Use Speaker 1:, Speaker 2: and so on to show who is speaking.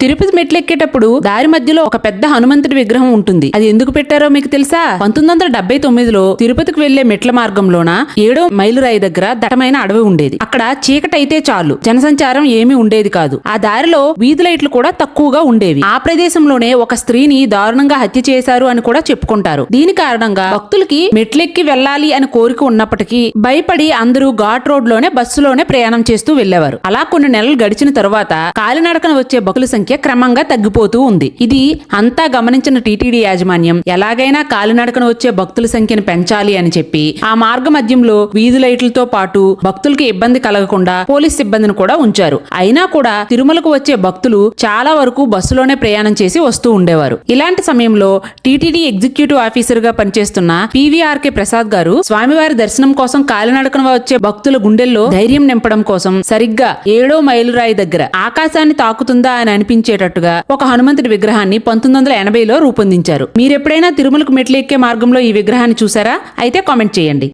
Speaker 1: తిరుపతి మెట్లెక్కేటప్పుడు దారి మధ్యలో ఒక పెద్ద హనుమంతుడి విగ్రహం ఉంటుంది. అది ఎందుకు పెట్టారో మీకు తెలుసా? పంతొమ్మిది వందల డెబ్బై తొమ్మిదిలో తిరుపతికి వెళ్ళే మెట్ల మార్గంలోన ఏడో మైలురాయి దగ్గర దట్టమైన అడవి ఉండేది. అక్కడ చీకటైతే చాలు. జనసంచారం ఏమీ ఉండేది కాదు. ఆ దారిలో వీధి లైట్లు కూడా తక్కువగా ఉండేవి. ఆ ప్రదేశంలోనే ఒక స్త్రీని దారుణంగా హత్య చేశారు అని కూడా చెప్పుకుంటారు. దీని కారణంగా భక్తులకి మెట్లెక్కి వెళ్ళాలి అని కోరిక ఉన్నప్పటికీ భయపడి అందరూ ఘాట్ రోడ్లోనే బస్సులోనే ప్రయాణం చేస్తూ వెళ్ళేవారు అలా కొన్ని నెలలు గడిచిన తరువాత కాలినడకన వచ్చే భక్తుల సంఖ్య క్రమంగా తగ్గిపోతూ ఉంది. ఇది అంతా గమనించిన టీటీడీ యాజమాన్యం ఎలాగైనా కాలినడకన వచ్చే భక్తుల సంఖ్యను పెంచాలి అని చెప్పి ఆ మార్గ మధ్యంలో వీధి లైట్లతో పాటు భక్తులకి ఇబ్బంది కలగకుండా పోలీస్ సిబ్బందిని కూడా ఉంచారు. అయినా కూడా తిరుమలకు వచ్చే భక్తులు చాలా వరకు బస్సులోనే ప్రయాణం చేసి వస్తూ ఉండేవారు. ఇలాంటి సమయంలో టీటీడీ ఎగ్జిక్యూటివ్ ఆఫీసర్గా పనిచేస్తున్న పీవీఆర్కే ప్రసాద్ గారు స్వామివారి దర్శనం కోసం కాలినడకన వచ్చే భక్తుల గుండెల్లో ధైర్యం నింపడం కోసం సరిగ్గా ఏడో మైలురాయి దగ్గర ఆకాశాన్ని తాకుతుందా అని అనిపించేటట్టుగా ఒక హనుమంతుడి విగ్రహాన్ని పంతొమ్మిది వందల ఎనభైలో రూపొందించారు. మీరెప్పుడైనా తిరుమలకు మెట్లు ఎక్కే మార్గంలో ఈ విగ్రహాన్ని చూసారా? అయితే కామెంట్ చేయండి.